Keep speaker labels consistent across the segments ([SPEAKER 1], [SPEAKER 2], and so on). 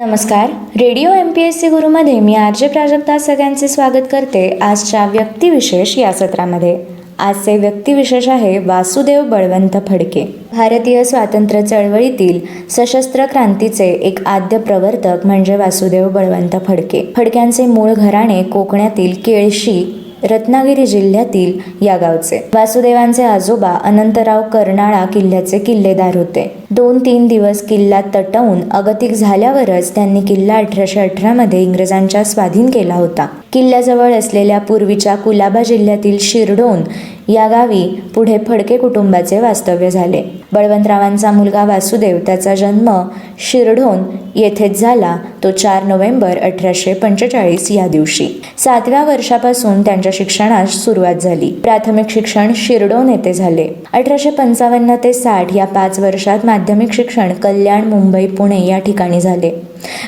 [SPEAKER 1] नमस्कार. Radio M P S C गुरुमध्ये मी R J Prajakta सगळ्यांचे स्वागत करते आजच्या व्यक्तिविशेष या सत्रामध्ये. आजचे व्यक्तिविशेष आहे वासुदेव बळवंत फडके. भारतीय स्वातंत्र्य चळवळीतील सशस्त्र क्रांतीचे एक आद्य प्रवर्तक म्हणजे वासुदेव बळवंत फडके. फडक्यांचे मूळ घराणे कोकणातील केळशी रत्नागिरी जिल्ह्यातील या गावचे. वासुदेवांचे आजोबा अनंतराव कर्नाळा किल्ल्याचे किल्लेदार होते. दोन तीन दिवस किल्ला तटवून अगतिक झाल्यावरच त्यांनी किल्ला अठराशे अठरामध्ये इंग्रजांच्या स्वाधीन केला होता. किल्ल्याजवळ असलेल्या पूर्वीच्या कुलाबा जिल्ह्यातील शिरडोन या गावी पुढे फडके कुटुंबाचे वास्तव्य झाले. बळवंतरावांचा मुलगा वासुदेव त्याचा जन्म शिरढोण येथेच झाला तो चार नोव्हेंबर अठराशे पंचेचाळीस या दिवशी. सातव्या वर्षापासून त्यांच्या शिक्षणास सुरुवात झाली. प्राथमिक शिक्षण शिरडोन येथे झाले. अठराशे पंचावन्न ते साठ या पाच वर्षात माध्यमिक शिक्षण कल्याण मुंबई पुणे या ठिकाणी झाले.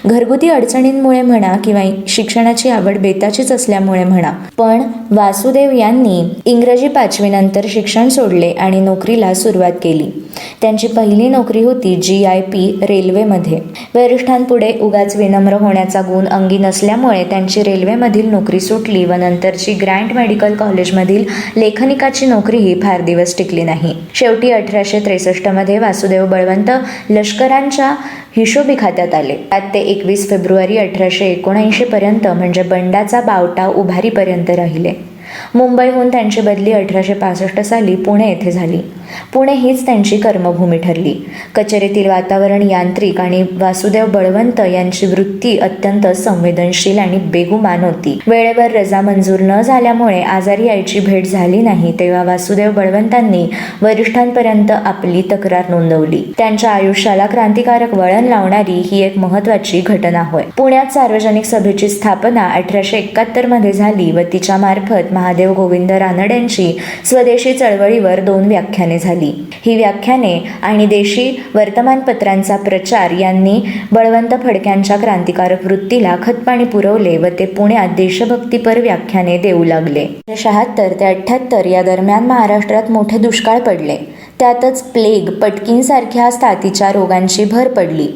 [SPEAKER 1] घरगुती अडचणींमुळे म्हणा किंवा शिक्षणाची आवड बेताचीच असल्यामुळे म्हणा. पण वासुदेव यांनी इंग्रजी पाचवीनंतर शिक्षण सोडले आणि नोकरीला सुरुवात केली. त्यांची पहिली नोकरी होती जी आय पी रेल्वेमध्ये. वरिष्ठांपुढे उगाच विनम्र होण्याचा गुण अंगी नसल्यामुळे त्यांची रेल्वेमधील नोकरी सुटली व नंतरची ग्रँट मेडिकल कॉलेजमधील लेखनिकाची नोकरीही फार दिवस टिकली नाही. शेवटी अठराशे त्रेसष्टमध्ये वासुदेव बळवंत लष्करांच्या हिशोबी खात्यात आले. त्यात ते एकवीस फेब्रुवारी अठराशे एकोणऐंशी पर्यंत म्हणजे बंडाचा बावटा उभारीपर्यंत राहिले. मुंबईहून त्यांची बदली अठराशे पासष्ट साली पुणे येथे झाली. पुणे हीच त्यांची कर्मभूमी ठरली. कचेरीतील वातावरण यांत्रिक आणि वासुदेव बळवंत यांची वृत्ती अत्यंत संवेदनशील आणि बेगुमान होती. वेळेवर रजा मंजूर न झाल्यामुळे आजारी यायची भेट झाली नाही तेव्हा वासुदेव बळवंतांनी वरिष्ठांपर्यंत आपली तक्रार नोंदवली. त्यांच्या आयुष्याला क्रांतिकारक वळण लावणारी ही एक महत्वाची घटना होय. पुण्यात सार्वजनिक सभेची स्थापना अठराशे एकाहत्तरमध्ये झाली व तिच्या मार्फत महादेव गोविंद रानड्यांची स्वदेशी चळवळीवर दोन व्याख्याने झाली. ही व्याख्याने आणि देशी वर्तमानपत्रांचा प्रचार यांनी बळवंत फडक्यांच्या क्रांतिकारक वृत्तीला खतपाणी पुरवले व ते पुण्यात देशभक्तीपर व्याख्याने देऊ लागले. शहात्तर ते अठ्ठ्याहत्तर या दरम्यान महाराष्ट्रात मोठे दुष्काळ पडले. त्यातच प्लेग पटकींसारख्या साथीच्या रोगांची भर पडली.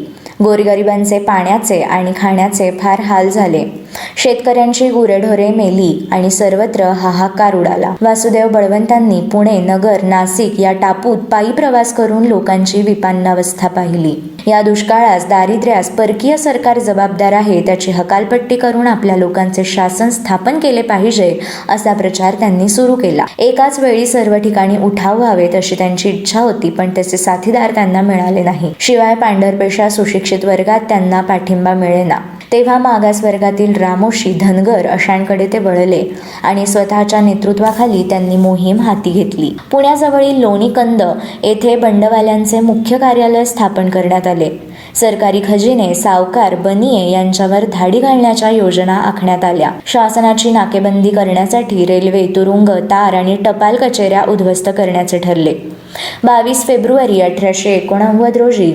[SPEAKER 1] गोरगरिबांचे पाण्याचे आणि खाण्याचे फार हाल झाले. शेतकऱ्यांची गुरेढोरे मेली आणि सर्वत्र हाहाकार उडाला. वासुदेव बळवंतांनी पुणे नगर नाशिक या टापूत पायी प्रवास करून लोकांची विपान्नावस्था पाहिली. या दुष्काळास दारिद्र्यास परकीय सरकार जबाबदार आहे त्याची हकालपट्टी करून आपल्या लोकांचे शासन स्थापन केले पाहिजे असा प्रचार त्यांनी सुरू केला. एकाच वेळी सर्व ठिकाणी उठाव व्हावेत अशी त्यांची इच्छा होती पण त्याचे साथीदार त्यांना मिळाले नाही. शिवाय पांढरपेशा सुशिक्षित वर्गात त्यांना पाठिंबा मिळेना. तेव्हा मागास वर्गातील रामोशी धनगर अशांकडे ते वळले आणि स्वतःच्या नेतृत्वाखाली त्यांनी मोहीम हाती घेतली. पुण्याजवळील लोणीकंद येथे बंडवाल्यांचे मुख्य कार्यालय स्थापन करण्यात आले. सरकारी खजिने सावकार बनिये यांच्यावर धाडी घालण्याच्या योजना आखण्यात आल्या. शासनाची नाकेबंदी करण्यासाठी रेल्वे तुरुंग तार आणि टपाल कचेऱ्या उद्ध्वस्त करण्याचे ठरले. बावीस फेब्रुवारी अठराशे एकोणनव्वद रोजी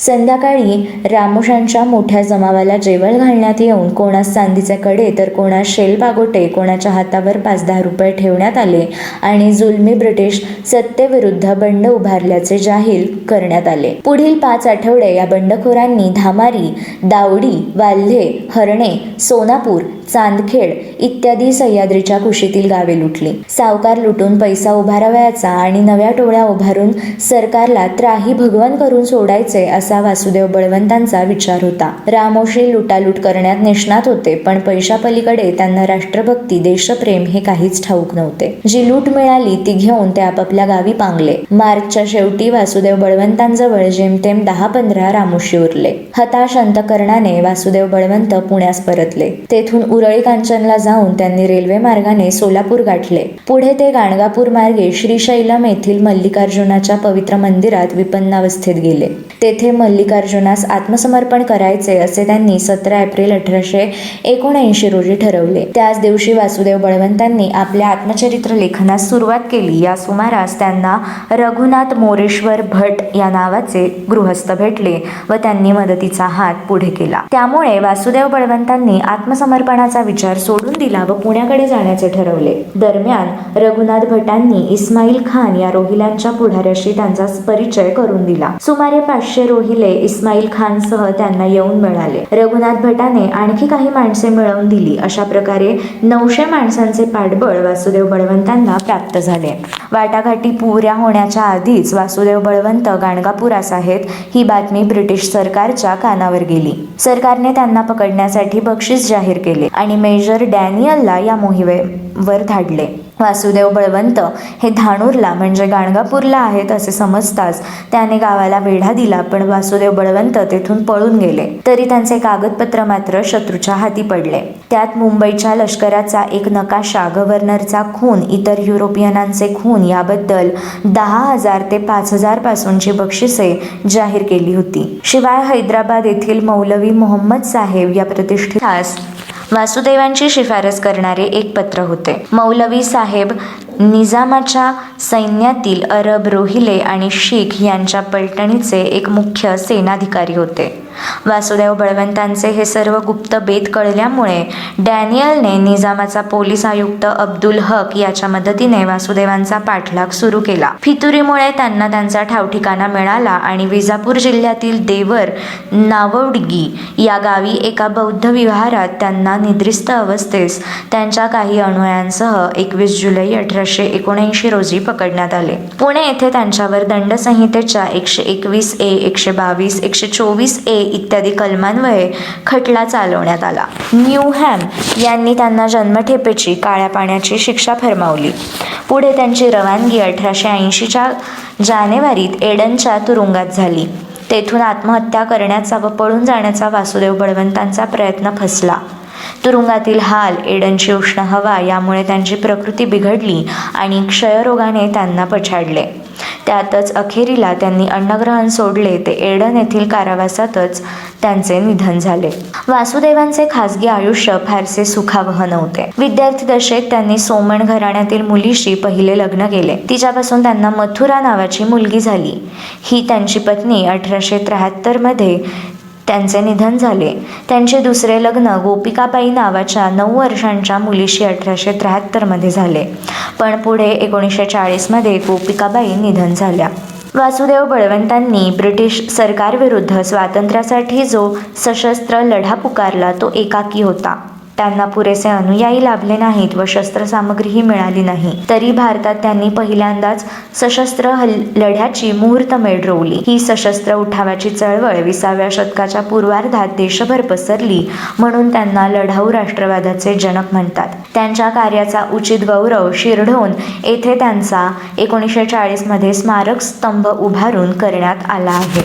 [SPEAKER 1] संध्याकाळी रामोशांच्या मोठ्या जमावाला जेवण घालण्यात येऊन कोणास चांदीचे कडे तर कोणास शेल पागोटे कोणाच्या हातावर पाच दहा रुपये ठेवण्यात आले आणि जुलमी ब्रिटिश सत्तेविरुद्ध बंड उभारल्याचे जाहीर करण्यात आले. पुढील पाच आठवडे या बंडखोरांनी धामारी दावडी वाल्हे हरणे सोनापूर चांदखेड इत्यादी सह्याद्रीच्या कुशीतील गावे लुटली. सावकार लुटून पैसा उभारावयाचा आणि नव्या टोळ्या उभारून सरकारला त्राही भगवान करून सोडायचे असे वासुदेव बळवंतांचा विचार होता. रामोशी लुटालूट करण्यात निष्णात होते पण पैशापलीकडे त्यांना राष्ट्रभक्ती देशप्रेम हे काहीच ठाऊक नव्हते. जी लूट मिळाली ती घेऊन ते आपापल्या गावी पांगले. मार्चच्या शेवटी वासुदेव बळवंतांजवळ जेमतेम दहा पंधरा रामोशी उरले. हताश अंतकरणाने वासुदेव बळवंत पुण्यास परतले. तेथून उरळी कांचनला जाऊन त्यांनी रेल्वे मार्गाने सोलापूर गाठले. पुढे ते गाणगापूर मार्गे श्रीशैलम येथील मल्लिकार्जुनाच्या पवित्र मंदिरात विपन्नावस्थेत गेले. तेथे मल्लिकार्जुनास आत्मसमर्पण करायचे असे त्यांनी सतरा एप्रिल अठराशे एकोणऐंशी रोजी ठरवले. त्याच दिवशी वासुदेव बळवंतांनी आपल्या आत्मचरित्र लेखनास सुरुवात केली. या सुमारास त्यांना रघुनाथ मोरेश्वर भट या नावाचे गृहस्थ भेटले व त्यांनी मदतीचा हात पुढे केला. त्यामुळे वासुदेव बळवंतांनी आत्मसमर्पणाचा विचार सोडून दिला व पुण्याकडे जाण्याचे ठरवले. दरम्यान रघुनाथ भटांनी इस्माईल खान या रोहिल्यांच्या पुढाऱ्याशी त्यांचा परिचय करून दिला. सुमारे पाचशे रोहिल रोहिले इस्माईल खानसह त्यांना येऊन मिळाले. रघुनाथ भटाने आणखी काही माणसे मिळवून दिली. अशा प्रकारे नऊशे माणसांचे पाठबळ वासुदेव बळवंतांना प्राप्त झाले. वाटाघाटी पुऱ्या होण्याच्या आधीच वासुदेव बळवंत गाणगापुरास आहेत ही बातमी ब्रिटिश सरकारच्या कानावर गेली. सरकारने त्यांना पकडण्यासाठी बक्षीस जाहीर केले आणि मेजर डॅनियलला या मोहिमे वर धाडले. वासुदेव बळवंत हे धानूरला म्हणजे गाणगापूरला आहेत असे समजताच त्याने गावाला वेढा दिला पण वासुदेव बळवंत तेथून पळून गेले. तरी त्यांचे कागदपत्र मात्र शत्रूच्या हाती पडले. त्यात मुंबईच्या लष्कराचा एक नकाशा गव्हर्नरचा खून इतर युरोपियनांचे खून याबद्दल दहा हजार ते पाच हजार पासूनची बक्षिसे जाहीर केली होती. शिवाय हैदराबाद येथील मौलवी मोहम्मद साहेब या प्रतिष्ठितास वासुदेवांची शिफारस करणारे एक पत्र होते. मौलवी साहेब निजामाच्या सैन्यातील अरब रोहिले आणि शीख यांच्या पलटणीचे एक मुख्य सेनाधिकारी होते. वासुदेव बळवंतांचे हे सर्व गुप्त बेत कळल्यामुळे डॅनियलने निजामाचा पोलीस आयुक्त अब्दुल हक याच्या मदतीने वासुदेवांचा पाठलाग सुरू केला. फितुरीमुळे त्यांना त्यांचा ठावठिकाणा मिळाला आणि विजापूर जिल्ह्यातील देवर नावडगी या गावी एका बौद्ध विहारात त्यांना निद्रिस्त अवस्थेस त्यांच्या काही अनुयांसह एकवीस जुलै अठराशे एकोणऐंशी रोजी पकडण्यात आले. पुणे येथे त्यांच्यावर दंडसंहितेच्या एकशे एकवीस ए एकशे बावीस एकशे चोवीस ए इत्यादी कलमांमुळे खटला चालवण्यात आला. न्यूहॅम यांनी त्यांना जन्मठेपेची काळ्या पाण्याची शिक्षा फरमावली. पुढे त्यांची रवानगी अठराशे ऐंशीच्या जानेवारीत एडनच्या तुरुंगात झाली. तेथून आत्महत्या करण्याचा व पळून जाण्याचा वासुदेव बळवंतांचा प्रयत्न फसला. तुरुंगातील हाल एडनची उष्ण हवा यामुळे त्यांची प्रकृती बिघडली आणि क्षयरोगाने त्यांना पछाडले. त्यातच अखेरीला त्यांनी अन्नग्रहण सोडले. ते एडन येथील कारावासातच त्यांचे निधन झाले. वासुदेवांचे खासगी आयुष्य फारसे सुखावह नव्हते विद्यार्थी दशेत त्यांनी सोमण घराण्यातील मुलीशी पहिले लग्न केले. तिच्यापासून त्यांना मथुरा नावाची मुलगी झाली. ही त्यांची पत्नी अठराशे त्र्याहत्तरमध्ये त्यांचे निधन झाले. त्यांचे दुसरे लग्न गोपिकाबाई नावाच्या नऊ वर्षांच्या मुलीशी अठराशे त्र्याहत्तरमध्ये झाले. पण पुढे एकोणीसशे चाळीसमध्ये गोपिकाबाई निधन झाल्या. वासुदेव बळवंतांनी ब्रिटिश सरकारविरुद्ध स्वातंत्र्यासाठी जो सशस्त्र लढा पुकारला तो एकाकी होता. त्यांना पुरेसे अनुयायी लाभले नाहीत व शस्त्रसामग्रीही मिळाली नाही. तरी भारतात त्यांनी पहिल्यांदाच सशस्त्र हल लढ्याची मुहूर्तमेढ रोवली ही सशस्त्र उठावाची चळवळ विसाव्या शतकाच्या पूर्वार्धात देशभर पसरली म्हणून त्यांना लढाऊ राष्ट्रवादाचे जनक म्हणतात. त्यांच्या कार्याचा उचित गौरव शिरढोण येथे त्यांचा एकोणीसशे चाळीसमध्ये स्मारक स्तंभ उभारून करण्यात आला आहे.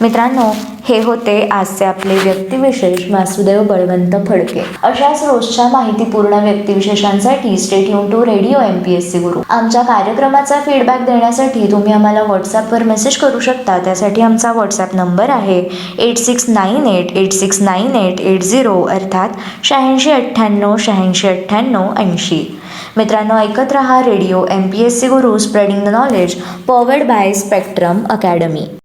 [SPEAKER 1] मित्रांनो हे होते आजचे आपले व्यक्तिविशेष वासुदेव बळवंत फडके. अशाच रोजच्या माहितीपूर्ण व्यक्तिविशेषांसाठी stay युन to radio M P S C Guru आमच्या कार्यक्रमाचा फीडबॅक देण्यासाठी तुम्ही आम्हाला व्हॉट्सॲपवर मेसेज करू शकता. त्यासाठी आमचा व्हॉट्सॲप नंबर आहे eight six nine eight eight six nine eight eight zero अर्थात शहाऐंशी अठ्ठ्याण्णव शहाऐंशी अठ्ठ्याण्णव ऐंशी. मित्रांनो ऐकत रहा radio M P S C Guru spreading the knowledge powered by Spectrum Academy